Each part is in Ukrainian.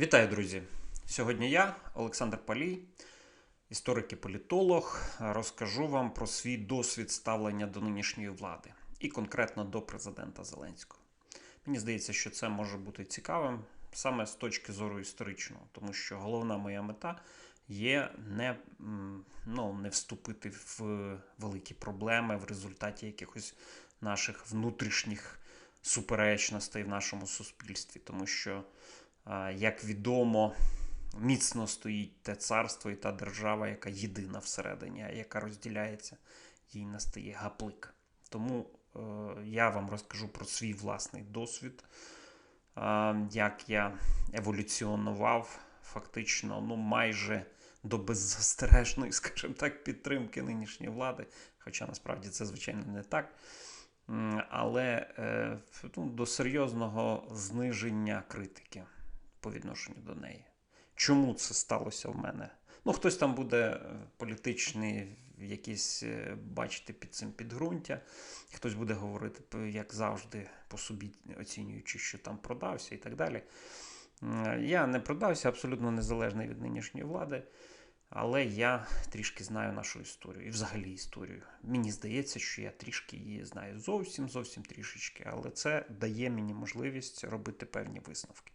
Вітаю, друзі! Сьогодні я, Олександр Палій, історик і політолог, розкажу вам про свій досвід ставлення до нинішньої влади і конкретно до президента Зеленського. Мені здається, що це може бути цікавим саме з точки зору історичного, тому що головна моя мета є не, ну, не вступити в великі проблеми в результаті якихось наших внутрішніх суперечностей в нашому суспільстві, тому що. Як відомо, міцно стоїть те царство і та держава, яка єдина всередині, яка розділяється, їй настає гаплик. Тому е, я вам розкажу про свій власний досвід, е, як я еволюціонував фактично ну, майже до беззастережної, скажімо так, підтримки нинішньої влади. Хоча насправді це, звичайно, не так. Але е, ну, до серйозного зниження критики по відношенню до неї. Чому це сталося в мене? Ну, хтось там буде е, політичний, якийсь е, бачити під цим підґрунтя, хтось буде говорити, як завжди, по собі оцінюючи, що там продався і так далі. Я не продався, абсолютно незалежний від нинішньої влади. Але я трішки знаю нашу історію і взагалі історію. Мені здається, що я трішки її знаю зовсім, зовсім трішечки, але це дає мені можливість робити певні висновки.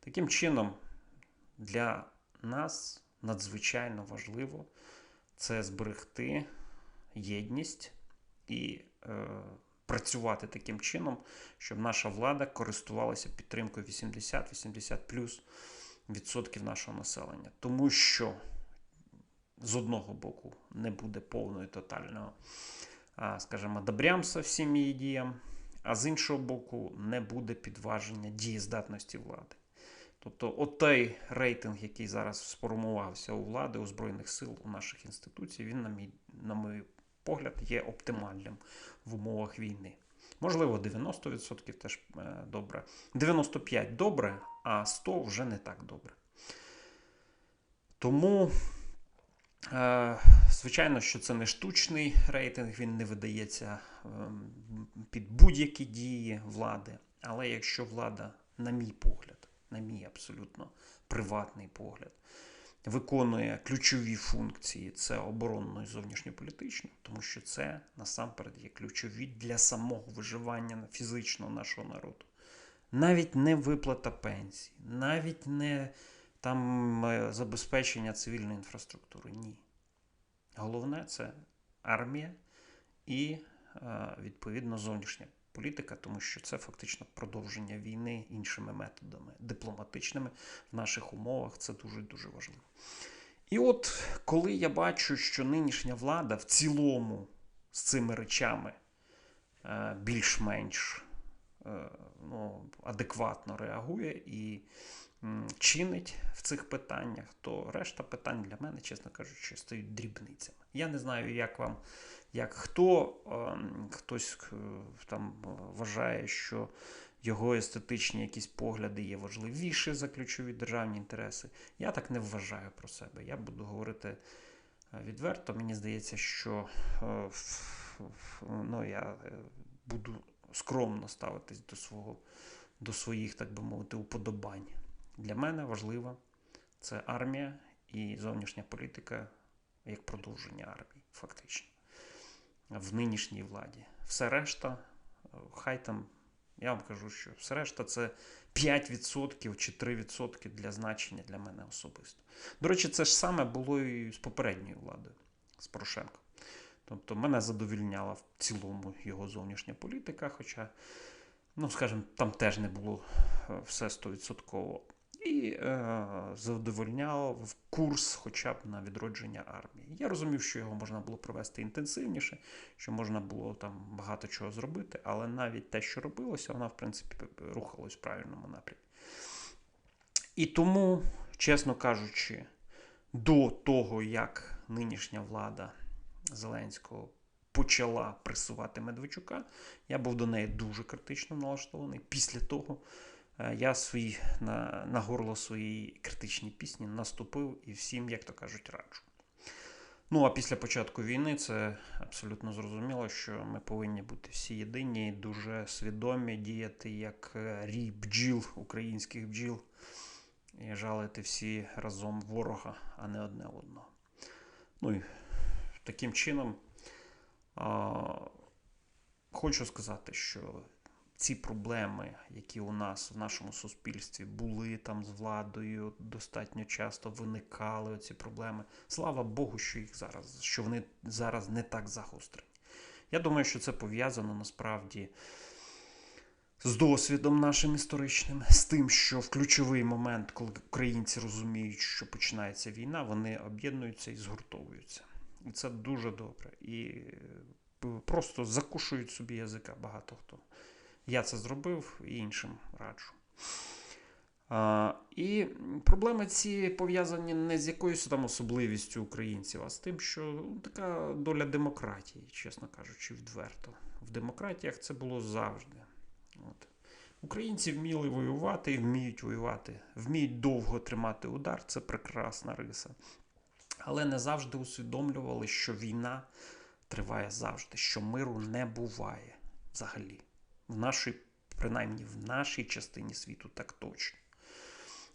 Таким чином, для нас надзвичайно важливо це зберегти єдність і е, працювати таким чином, щоб наша влада користувалася підтримкою 80-80 плюс відсотків нашого населення. Тому що з одного боку не буде повної тотального, скажімо, добрямса всім її діям, а з іншого боку, не буде підваження дієздатності влади. Тобто, отей рейтинг, який зараз сформувався у влади, у Збройних сил, у наших інституцій, він, на мій, на мій погляд, є оптимальним в умовах війни. Можливо, 90% теж е, добре. 95% добре, а 100% вже не так добре. Тому, е, звичайно, що це не штучний рейтинг, він не видається ем, під будь-які дії влади. Але якщо влада, на мій погляд, на мій абсолютно приватний погляд, виконує ключові функції це оборонно і зовнішньополітично, тому що це насамперед є ключові для самого виживання фізичного нашого народу. Навіть не виплата пенсій, навіть не там е, забезпечення цивільної інфраструктури. Ні. Головне це армія і е, відповідно зовнішня політика, тому що це фактично продовження війни іншими методами, дипломатичними в наших умовах. Це дуже дуже важливо. І от коли я бачу, що нинішня влада в цілому з цими речами е, більш-менш е, ну, адекватно реагує і чинить в цих питаннях, то решта питань для мене, чесно кажучи, стають дрібницями. Я не знаю, як вам, як хто, ем, хтось там е, вважає, що його естетичні якісь погляди є важливіші за ключові державні інтереси. Я так не вважаю про себе. Я буду говорити е, відверто. Мені здається, що е, ну, я буду скромно ставитись до свого, до своїх, так би мовити, уподобань. Для мене важливо це армія і зовнішня політика як продовження армії, фактично, в нинішній владі. Все решта, е, хай там, я вам кажу, що все решта це 5% чи 3% для значення для мене особисто. До речі, це ж саме було і з попередньою владою, з Порошенком. Тобто мене задовільняла в цілому його зовнішня політика, хоча, ну, скажімо, там теж не було е, все 100%. І е, задовольняв курс хоча б на відродження армії. Я розумів, що його можна було провести інтенсивніше, що можна було там багато чого зробити, але навіть те, що робилося, вона, в принципі, рухалась в правильному напрямі. І тому, чесно кажучи, до того, як нинішня влада Зеленського почала пресувати Медведчука, я був до неї дуже критично налаштований. Після того я свій, на, на горло своєї критичній пісні наступив і всім, як то кажуть, раджу. Ну а після початку війни це абсолютно зрозуміло, що ми повинні бути всі єдині, дуже свідомі, діяти як е, рій бджіл, українських бджіл, і жалити всі разом ворога, а не одне одного. Ну і таким чином а, хочу сказати, що ці проблеми, які у нас в нашому суспільстві були там з владою, достатньо часто виникали ці проблеми. Слава Богу, що їх зараз, що вони зараз не так загострені. Я думаю, що це пов'язано насправді з досвідом нашим історичним, з тим, що в ключовий момент, коли українці розуміють, що починається війна, вони об'єднуються і згуртовуються. І це дуже добре. І е, просто закушують собі язика багато хто. Я це зробив і іншим раджу. А, І проблеми ці пов'язані не з якоюсь там особливістю українців, а з тим, що ну, така доля демократії, чесно кажучи, відверто. В демократіях це було завжди. От. Українці вміли воювати і вміють воювати, вміють довго тримати удар, це прекрасна риса. Але не завжди усвідомлювали, що війна триває завжди, що миру не буває взагалі. В нашій, принаймні в нашій частині світу так точно.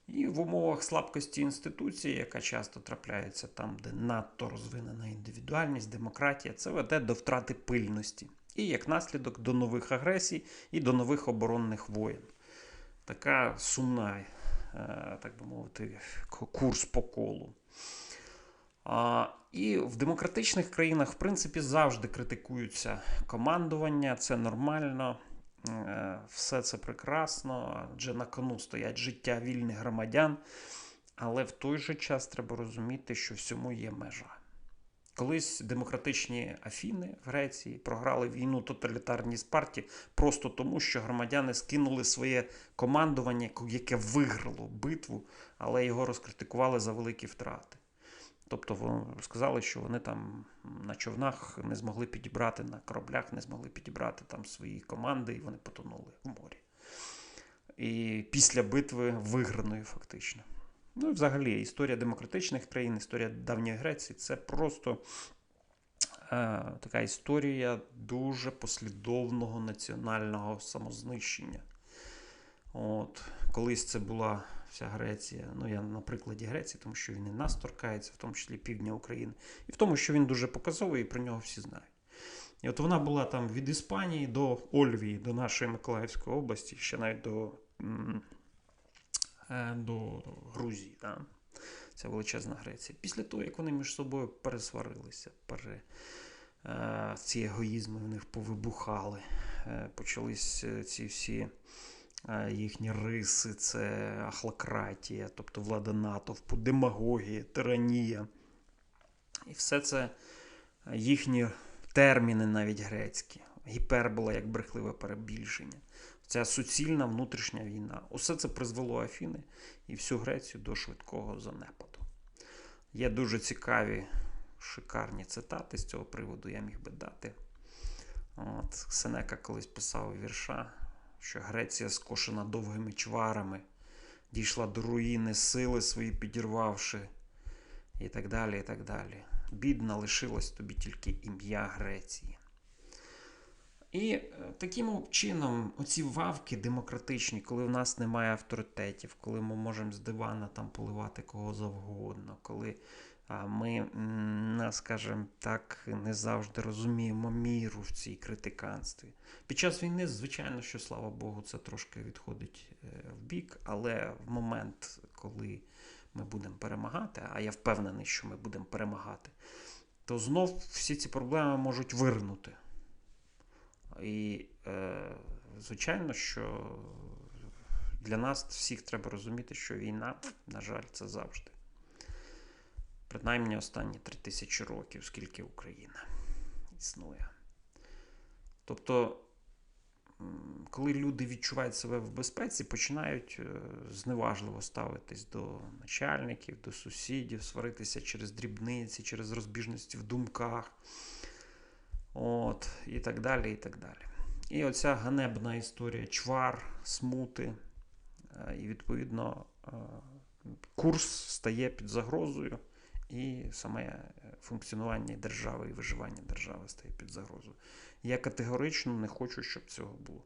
І в умовах слабкості інституції, яка часто трапляється там, де надто розвинена індивідуальність, демократія, це веде до втрати пильності. І як наслідок до нових агресій і до нових оборонних воєн. Така сумна, е, так би мовити, курс по колу. А, І в демократичних країнах, в принципі, завжди критикуються командування, це нормально, все це прекрасно, адже на кону стоять життя вільних громадян. Але в той же час треба розуміти, що всьому є межа. Колись демократичні Афіни в Греції програли війну тоталітарній спарті просто тому, що громадяни скинули своє командування, яке виграло битву, але його розкритикували за великі втрати. Тобто сказали, що вони там на човнах не змогли підібрати, на кораблях не змогли підібрати там свої команди, і вони потонули в морі. І після битви виграної фактично. Ну і взагалі історія демократичних країн, історія давньої Греції це просто е, така історія дуже послідовного національного самознищення. От, Колись це була вся Греція. Ну, я на прикладі Греції, тому що він і нас торкається, в тому числі півдня України, і в тому, що він дуже показовий, і про нього всі знають. І от вона була там від Іспанії до Ольвії, до нашої Миколаївської області, ще навіть до е, до Грузії. Да? Ця величезна Греція. Після того, як вони між собою пересварилися, пере, е, ці егоїзми в них повибухали, е, почались ці всі їхні риси, це ахлократія, тобто влада натовпу, демагогія, тиранія. І все це їхні терміни, навіть грецькі, гіпербола як брехливе перебільшення. Ця суцільна внутрішня війна. Усе це призвело Афіни і всю Грецію до швидкого занепаду. Є дуже цікаві, шикарні цитати з цього приводу, я міг би дати. От, Сенека колись писав вірша що Греція, скошена довгими чварами, дійшла до руїни сили свої підірвавши, і так далі. і так далі. Бідна лишилось тобі тільки ім'я Греції. І е, таким чином, оці вавки демократичні, коли в нас немає авторитетів, коли ми можемо з дивана там поливати кого завгодно, коли ми, скажімо так, не завжди розуміємо міру в цій критиканстві. Під час війни, звичайно, що слава Богу, це трошки відходить е, в бік, але в момент, коли ми будемо перемагати, а я впевнений, що ми будемо перемагати, то знов всі ці проблеми можуть вирнути. І, е, звичайно, що для нас всіх треба розуміти, що війна, на жаль, це завжди принаймні останні 3000 років, скільки Україна існує. Тобто, коли люди відчувають себе в безпеці, починають е, зневажливо ставитись до начальників, до сусідів, сваритися через дрібниці, через розбіжності в думках, от, і так далі. І так далі. І оця ганебна історія чвар, смути, е, і, відповідно, е, курс стає під загрозою і саме е, функціонування держави і виживання держави стає під загрозою. Я категорично не хочу, щоб цього було.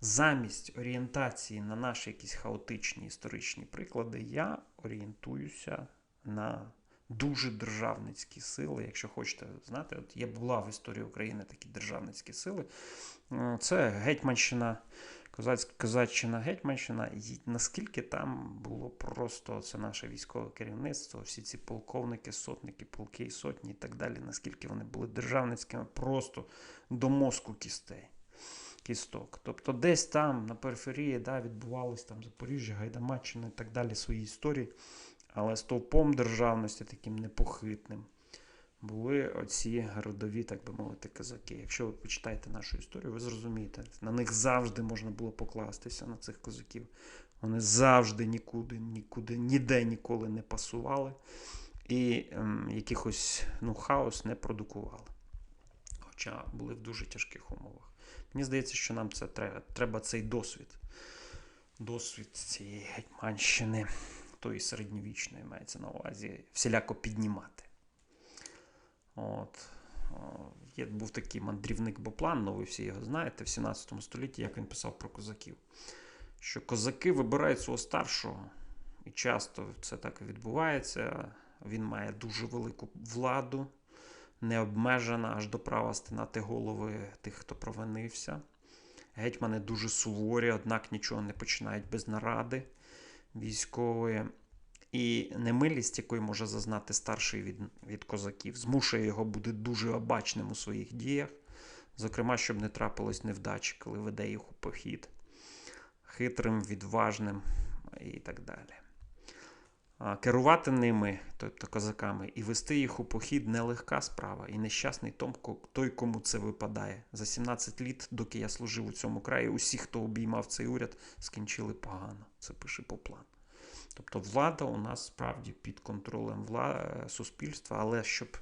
замість орієнтації на наші якісь хаотичні історичні приклади, я орієнтуюся на дуже державницькі сили. Якщо хочете знати, от є була в історії України такі державницькі сили. Це Гетьманщина, Козаччина, Гетьманщина. І наскільки там було просто це наше військове керівництво, всі ці полковники, сотники, полки і сотні і так далі, наскільки вони були державницькими, просто до мозку кістей. Кісток. Тобто десь там на периферії да, відбувалось там Запоріжжя, Гайдамаччина і так далі свої історії. Але стовпом державності таким непохитним були оці родові, так би мовити, козаки. Якщо ви почитаєте нашу історію, ви зрозумієте, на них завжди можна було покластися на цих козаків. Вони завжди нікуди, нікуди, ніде ніколи не пасували і ем, якихось ну, хаос не продукували. Хоча були в дуже тяжких умовах. Мені здається, що нам це треба, треба цей досвід. Досвід цієї гетьманщини, тої середньовічної мається на увазі, всіляко піднімати. От. Є, був такий мандрівник Боплан, ну ви всі його знаєте, в 17 столітті, як він писав про козаків. Що козаки вибирають свого старшого, і часто це так і відбувається. Він має дуже велику владу, не обмежена аж до права стинати голови тих, хто провинився. Гетьмани дуже суворі, однак нічого не починають без наради військової. І немилість, якої може зазнати старший від, від козаків, змушує його бути дуже обачним у своїх діях, зокрема, щоб не трапилось невдачі, коли веде їх у похід, хитрим, відважним і так далі. Керувати ними, тобто козаками, і вести їх у похід нелегка справа, і нещасний той, кому це випадає. За 17 літ, доки я служив у цьому краї, усі, хто обіймав цей уряд, скінчили погано. Це пише по плану. Тобто влада у нас справді під контролем вла... суспільства, але щоб,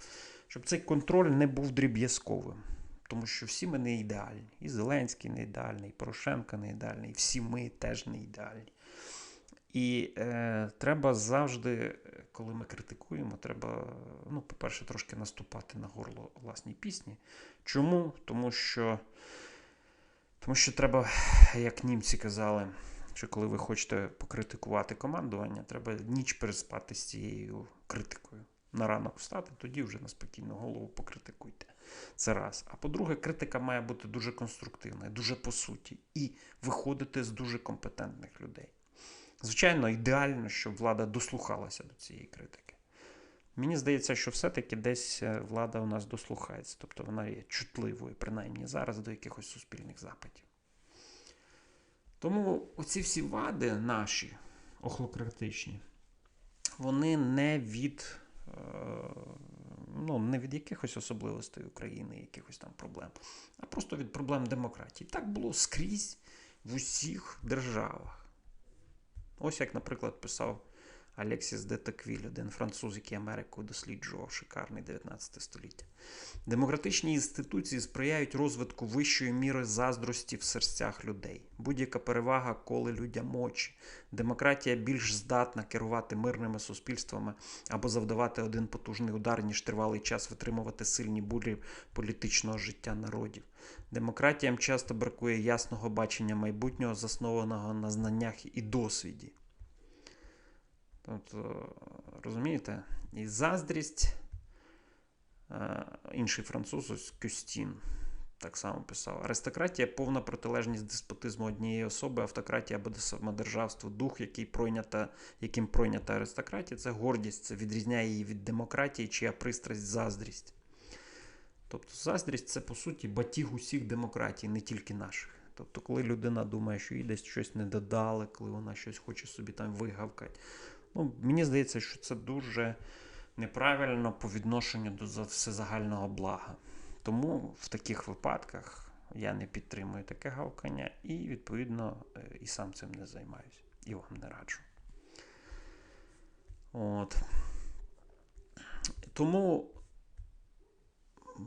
щоб цей контроль не був дріб'язковим. Тому що всі ми не ідеальні. І Зеленський не ідеальний, і Порошенко не ідеальний, і всі ми теж не ідеальні. І е, треба завжди, коли ми критикуємо, треба, ну, по-перше, трошки наступати на горло власній пісні. Чому? Тому що, Тому що треба, як німці казали, що коли ви хочете покритикувати командування, треба ніч переспати з цією критикою. На ранок встати, тоді вже на спокійну голову покритикуйте. Це раз. А по-друге, критика має бути дуже конструктивна, дуже по суті, і виходити з дуже компетентних людей. Звичайно, ідеально, щоб влада дослухалася до цієї критики. Мені здається, що все-таки десь влада у нас дослухається, тобто вона є чутливою, принаймні зараз, до якихось суспільних запитів. Тому оці всі вади наші охлократичні, вони не від ну, не від якихось особливостей України, якихось там проблем, а просто від проблем демократії. Так було скрізь в усіх державах. Ось як, наприклад, писав Алексіс де Токвіль, один француз, який Америку досліджував шикарний 19 століття. Демократичні інституції сприяють розвитку вищої міри заздрості в серцях людей. Будь-яка перевага коли людям очі. Демократія більш здатна керувати мирними суспільствами або завдавати один потужний удар, ніж тривалий час витримувати сильні бурі політичного життя народів. Демократіям часто бракує ясного бачення майбутнього, заснованого на знаннях і досвіді. Тобто, розумієте? І заздрість, інший француз, ось Кюстін, так само писав: аристократія повна протилежність деспотизму однієї особи, автократія або самодержавство, дух, який пройнята, яким пройнята аристократія, це гордість, це відрізняє її від демократії, чия пристрасть заздрість. Тобто, заздрість це, по суті, батіг усіх демократій, не тільки наших. Тобто, коли людина думає, що їй десь щось не додали, коли вона щось хоче собі там вигавкати. Ну, Мені здається, що це дуже неправильно по відношенню до всезагального блага. Тому в таких випадках я не підтримую таке гавкання і, відповідно, і сам цим не займаюся. І вам не раджу. От. Тому,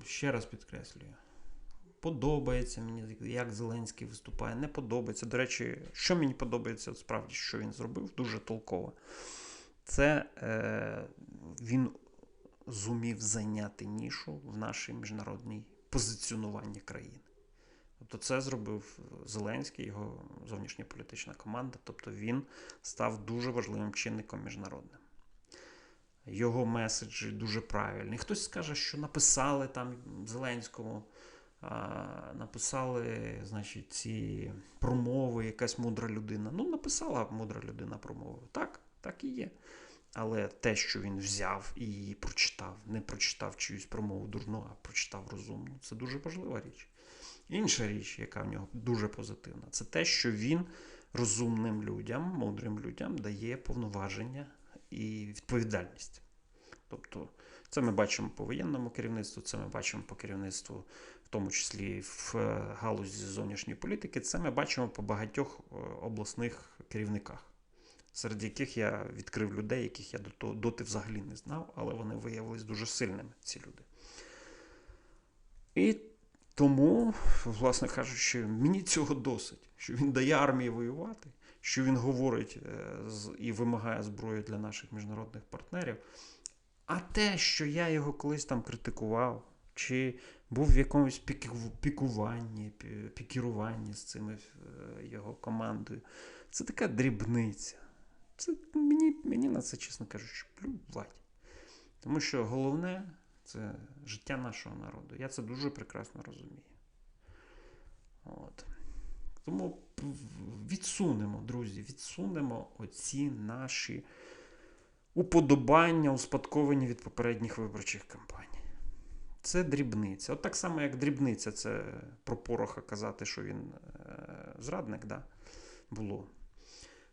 ще раз підкреслюю, подобається мені, як Зеленський виступає, не подобається. До речі, що мені подобається, справді, що він зробив, дуже толково. Це е, він зумів зайняти нішу в нашій міжнародній позиціонуванні країни. Тобто це зробив Зеленський, його зовнішня політична команда. Тобто він став дуже важливим чинником міжнародним. Його меседжі дуже правильні. Хтось скаже, що написали там Зеленському, написали, значить, ці промови, якась мудра людина. Ну, написала мудра людина промови. Так, так і є. Але те, що він взяв і прочитав, не прочитав чиюсь промову дурну, а прочитав розумну, це дуже важлива річ. Інша річ, яка в нього дуже позитивна, це те, що він розумним людям, мудрим людям дає повноваження і відповідальність. Тобто, це ми бачимо по воєнному керівництву, це ми бачимо по керівництву, в тому числі в е, галузі зовнішньої політики, це ми бачимо по багатьох е, обласних керівниках, серед яких я відкрив людей, яких я доти взагалі не знав, але вони виявилися дуже сильними, ці люди. І тому, власне кажучи, мені цього досить, що він дає армії воювати, що він говорить е, і вимагає зброю для наших міжнародних партнерів. А те, що я його колись там критикував, чи був в якомусь пікуванні, пікіруванні з цими е, його командою, це така дрібниця. Це Мені мені на це, чесно кажучи, плювать. Тому що головне це життя нашого народу. Я це дуже прекрасно розумію. От. Тому відсунемо, друзі, відсунемо оці наші уподобання, успадковані від попередніх виборчих кампаній. Це дрібниця. От так само, як дрібниця, це про Пороха казати, що він е, зрадник, да, було.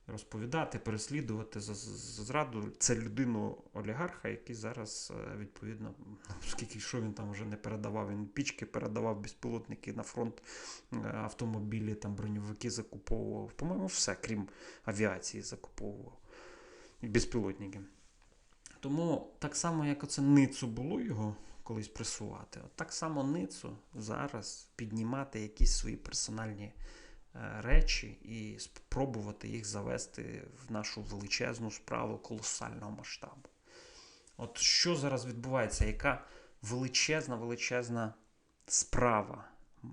Розповідати, переслідувати за, зраду. Це людину олігарха, який зараз, е, відповідно, скільки що він там вже не передавав, він пічки передавав безпілотники на фронт, е, автомобілі, там броньовики закуповував. По-моєму, все, крім авіації, закуповував. Безпілотники. Тому так само, як оце ницу було його колись пресувати, от так само ницу зараз піднімати якісь свої персональні е, речі і спробувати їх завести в нашу величезну справу колосального масштабу. От що зараз відбувається? Яка величезна, величезна справа?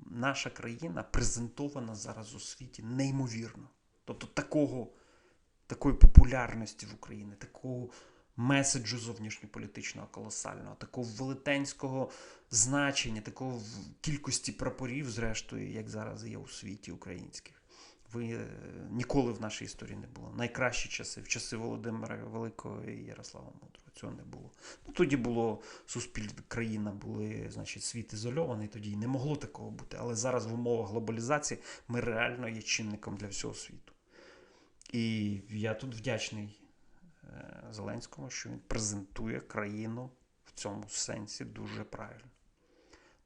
Наша країна презентована зараз у світі неймовірно. Тобто такого, такої популярності в Україні, такого меседжу зовнішньополітичного колосального, такого велетенського значення, такого кількості прапорів, зрештою, як зараз є у світі українських. Ви е, ніколи в нашій історії не було. Найкращі часи, в часи Володимира Великого і Ярослава Мудрого. Цього не було. Ну, Тоді було суспільна країна, були, значить, світ ізольований, тоді не могло такого бути. Але зараз в умовах глобалізації ми реально є чинником для всього світу. І я тут вдячний Зеленському, що він презентує країну в цьому сенсі дуже правильно.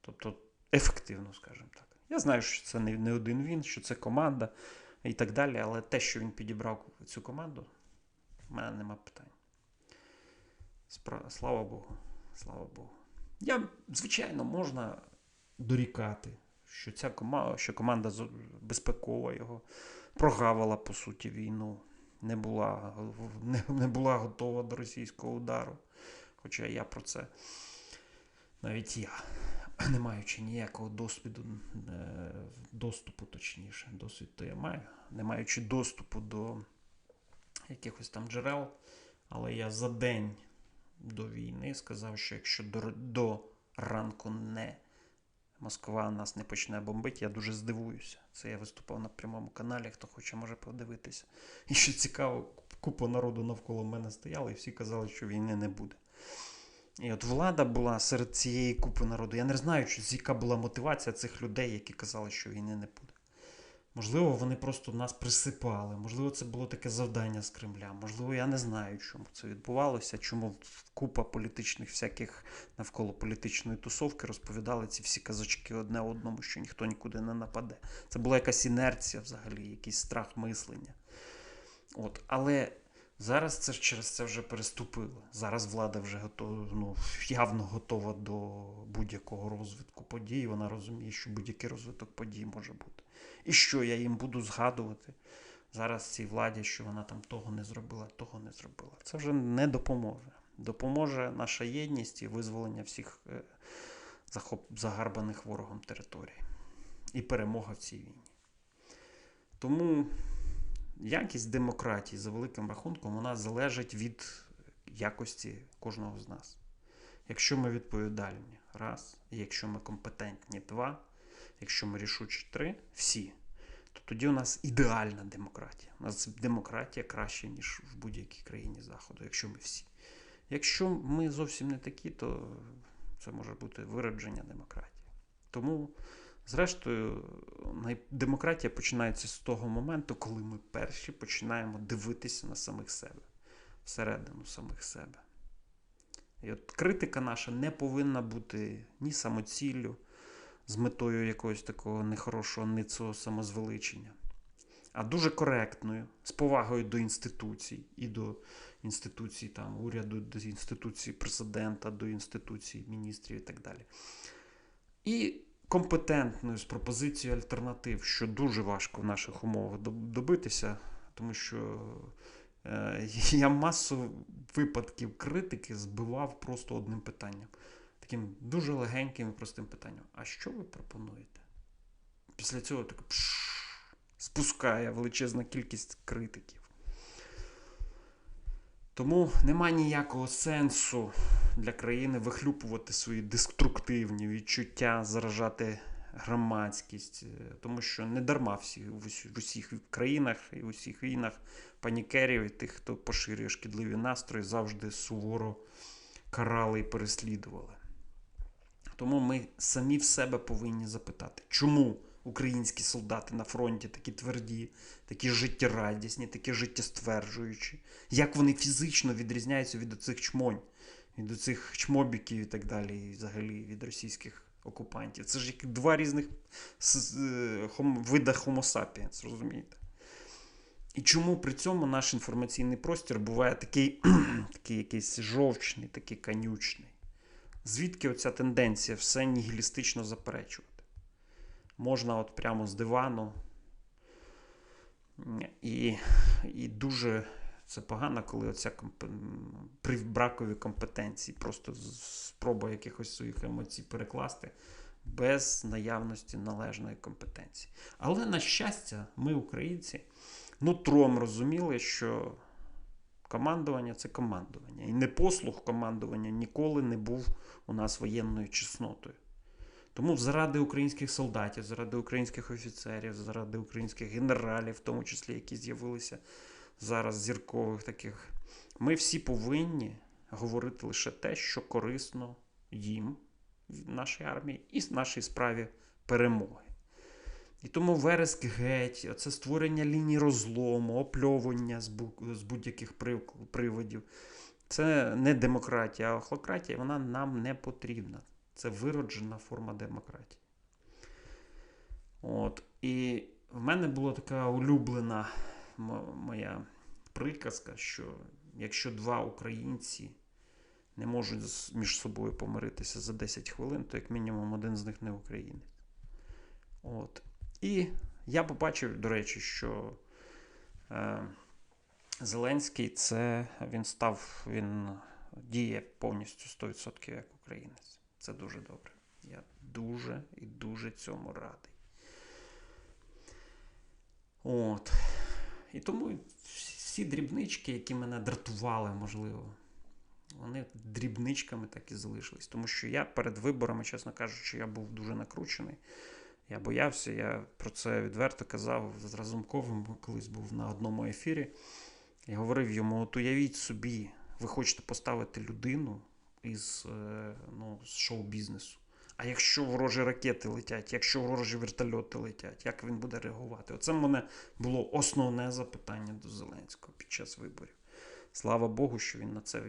Тобто ефективно, скажімо так. Я знаю, що це не один він, що це команда і так далі, але те, що він підібрав цю команду, в мене нема питань. Слава Богу. Слава Богу. Я, звичайно, можна дорікати, що ця команда, що команда безпекова його прогавила, по суті, війну не була не, не була готова до російського удару. Хоча я про це навіть я, не маючи ніякого досвіду, е, доступу, точніше, досвід то я маю, не маючи доступу до якихось там джерел, але я за день до війни сказав, що якщо до, до ранку не Москва нас не почне бомбити, я дуже здивуюся. Це я виступав на прямому каналі, хто хоче, може подивитися. І що цікаво, купа народу навколо мене стояла, і всі казали, що війни не буде. І от влада була серед цієї купи народу. Я не знаю, яка була мотивація цих людей, які казали, що війни не буде. Можливо, вони просто нас присипали, можливо, це було таке завдання з Кремля. Можливо, я не знаю, чому це відбувалося, чому купа політичних всяких навколо політичної тусовки розповідали ці всі казочки одне одному, що ніхто нікуди не нападе. Це була якась інерція взагалі, якийсь страх мислення. От, Але зараз це через це вже переступило. Зараз влада вже готова, ну, явно готова до будь-якого розвитку подій. Вона розуміє, що будь-який розвиток подій може бути. І що я їм буду згадувати зараз цій владі, що вона там того не зробила, того не зробила. Це вже не допоможе. Допоможе наша єдність і визволення всіх е, загарбаних ворогом територій. і перемога в цій війні. Тому якість демократії за великим рахунком вона залежить від якості кожного з нас. Якщо ми відповідальні, раз, і якщо ми компетентні, два, якщо ми рішучі три, всі, то тоді у нас ідеальна демократія. У нас демократія краще, ніж в будь-якій країні Заходу, якщо ми всі. Якщо ми зовсім не такі, то це може бути виродження демократії. Тому, зрештою, демократія починається з того моменту, коли ми перші починаємо дивитися на самих себе, всередину самих себе. І от критика наша не повинна бути ні самоціллю, з метою якогось такого нехорошого ницого самозвеличення, а дуже коректною, з повагою до інституцій і до інституцій там, уряду, до інституцій президента, до інституцій міністрів і так далі. І компетентною з пропозицією альтернатив, що дуже важко в наших умовах добитися, тому що е, я масу випадків критики збивав просто одним питанням. Таким дуже легеньким і простим питанням. А що ви пропонуєте? Після цього так спускає величезна кількість критиків. Тому нема ніякого сенсу для країни вихлюпувати свої деструктивні відчуття, заражати громадськість, е, тому що не дарма всі в усіх країнах і в усіх війнах панікерів і тих, хто поширює шкідливі настрої, завжди суворо карали і переслідували. Тому ми самі в себе повинні запитати, чому українські солдати на фронті такі тверді, такі життєрадісні, такі життєстверджуючі, як вони фізично відрізняються від оцих чмонь, від оцих чмобіків і так далі, і взагалі від російських окупантів. Це ж як два різних е, вида sapiens, розумієте? І чому при цьому наш інформаційний простір буває такий, такий якийсь жовчний, такий канючний? Звідки оця тенденція все нігілістично заперечувати? Можна от прямо з дивану. І, і дуже це погано, коли оця комп... при бракові компетенції, просто спроба якихось своїх емоцій перекласти без наявності належної компетенції. Але, на щастя, ми, українці, нутром розуміли, що командування це командування. І непослух командування ніколи не був у нас воєнною чеснотою. Тому заради українських солдатів, заради українських офіцерів, заради українських генералів, в тому числі, які з'явилися зараз зіркових таких, ми всі повинні говорити лише те, що корисно їм, нашій армії, і нашій справі перемоги. І тому вереск геть, це створення ліній розлому, опльовування з бу- з будь-яких прив- приводів. Це не демократія, а охлократія, вона нам не потрібна. Це вироджена форма демократії. От. І в мене була така улюблена моя приказка, що якщо два українці не можуть між собою помиритися за 10 хвилин, то як мінімум один з них не українець. От. І я побачив, до речі, що е, Зеленський це він став, він діє повністю 100% як українець. Це дуже добре. Я дуже і дуже цьому радий. От. І тому всі дрібнички, які мене дратували, можливо, вони дрібничками так і залишились. Тому що я перед виборами, чесно кажучи, я був дуже накручений. Я боявся, я про це відверто казав з Разумковим, колись був на одному ефірі. Я говорив йому: от уявіть собі, ви хочете поставити людину із, е, ну, з шоу-бізнесу. А якщо ворожі ракети летять, якщо ворожі вертольоти летять, як він буде реагувати? Оце в мене було основне запитання до Зеленського під час виборів. Слава Богу, що він на це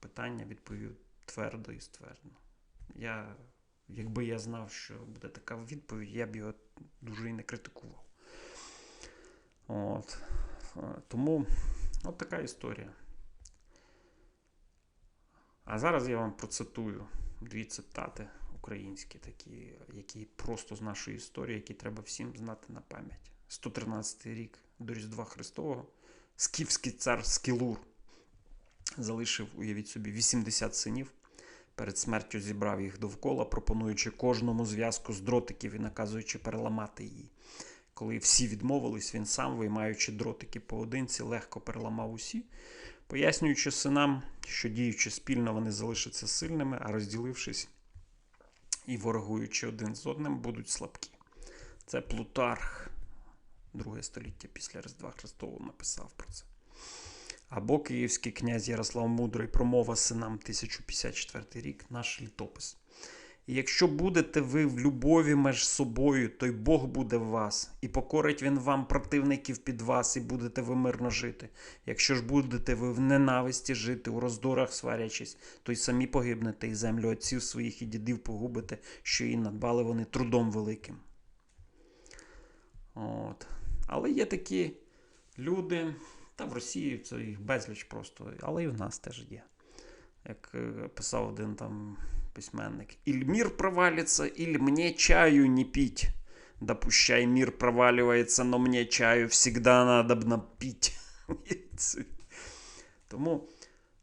питання відповів твердо і ствердно. Я, якби я знав, що буде така відповідь, я б його дуже і не критикував. От. Е, Тому от така історія. А зараз я вам процитую дві цитати українські, такі, які просто з нашої історії, які треба всім знати на пам'ять. 113 рік до Різдва Христового. Скіфський цар Скілур залишив, уявіть собі, 80 синів, перед смертю зібрав їх довкола, пропонуючи кожному зв'язку з дротиків і наказуючи переламати її. Коли всі відмовились, він сам, виймаючи дротики поодинці, легко переламав усі, пояснюючи синам, що діючи спільно, вони залишаться сильними, а розділившись і ворогуючи один з одним, будуть слабкі. Це Плутарх, друге століття після Різдва Христового написав про це. Або київський князь Ярослав Мудрий, промова синам 1054 рік, наш літопис. І якщо будете ви в любові між собою, то й Бог буде в вас, і покорить він вам противників під вас, і будете ви мирно жити. Якщо ж будете ви в ненависті жити, у роздорах сварячись, то й самі погибнете, і землю отців своїх і дідів погубите, що і надбали вони трудом великим. От. Але є такі люди, та в Росії це їх безліч просто, але і в нас теж є. Як е, писав один там письменник. Иль мир провалится, или мне чаю не пить. Допущай, мир проваливается, но мне чаю всегда надобно пить. Це- Тому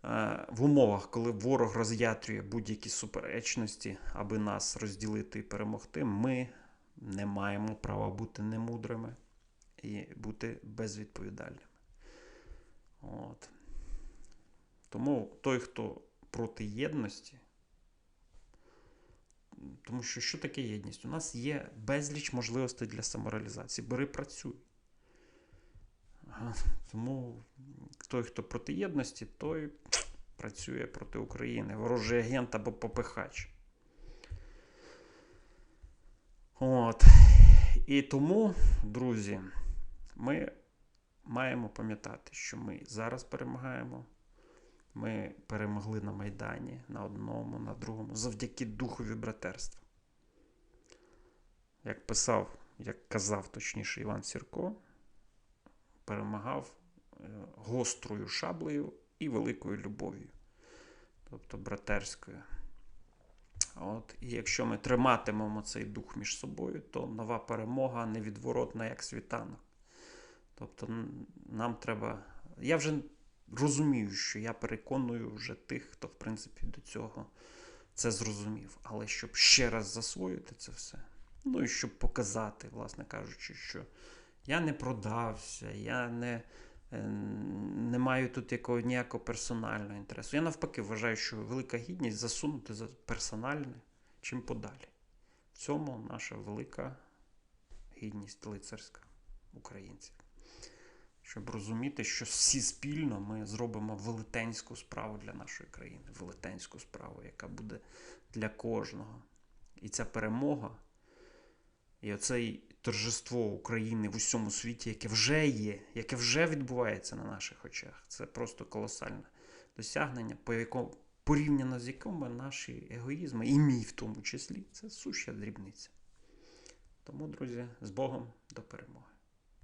е, в умовах, коли ворог роз'ятрює будь-які суперечності, аби нас розділити і перемогти, ми не маємо права бути немудрими і бути безвідповідальними. От. Тому той, хто проти єдності, тому що що таке єдність? У нас є безліч можливостей для самореалізації. Бери працюй. Тому той, хто проти єдності, той працює проти України. Ворожий агент або попихач. От. І тому, друзі, ми маємо пам'ятати, що ми зараз перемагаємо. Ми перемогли на Майдані на одному, на другому, завдяки духові братерства. Як писав, як казав точніше Іван Сірко, перемагав е, гострою шаблею і великою любов'ю, тобто братерською. От, і якщо ми триматимемо цей дух між собою, то нова перемога невідворотна, як світанок. Тобто нам треба. Я вже розумію, що я переконую вже тих, хто, в принципі, до цього це зрозумів. Але щоб ще раз засвоїти це все, ну і щоб показати, власне кажучи, що я не продався, я не, е, не маю тут якого, ніякого персонального інтересу. Я навпаки вважаю, що велика гідність засунути за персональне чим подалі. В цьому наша велика гідність лицарська українців щоб розуміти, що всі спільно ми зробимо велетенську справу для нашої країни, велетенську справу, яка буде для кожного. І ця перемога, і оце торжество України в усьому світі, яке вже є, яке вже відбувається на наших очах, це просто колосальне досягнення, по якому, порівняно з якими наші егоїзми, і мій в тому числі, це суща дрібниця. Тому, друзі, з Богом до перемоги.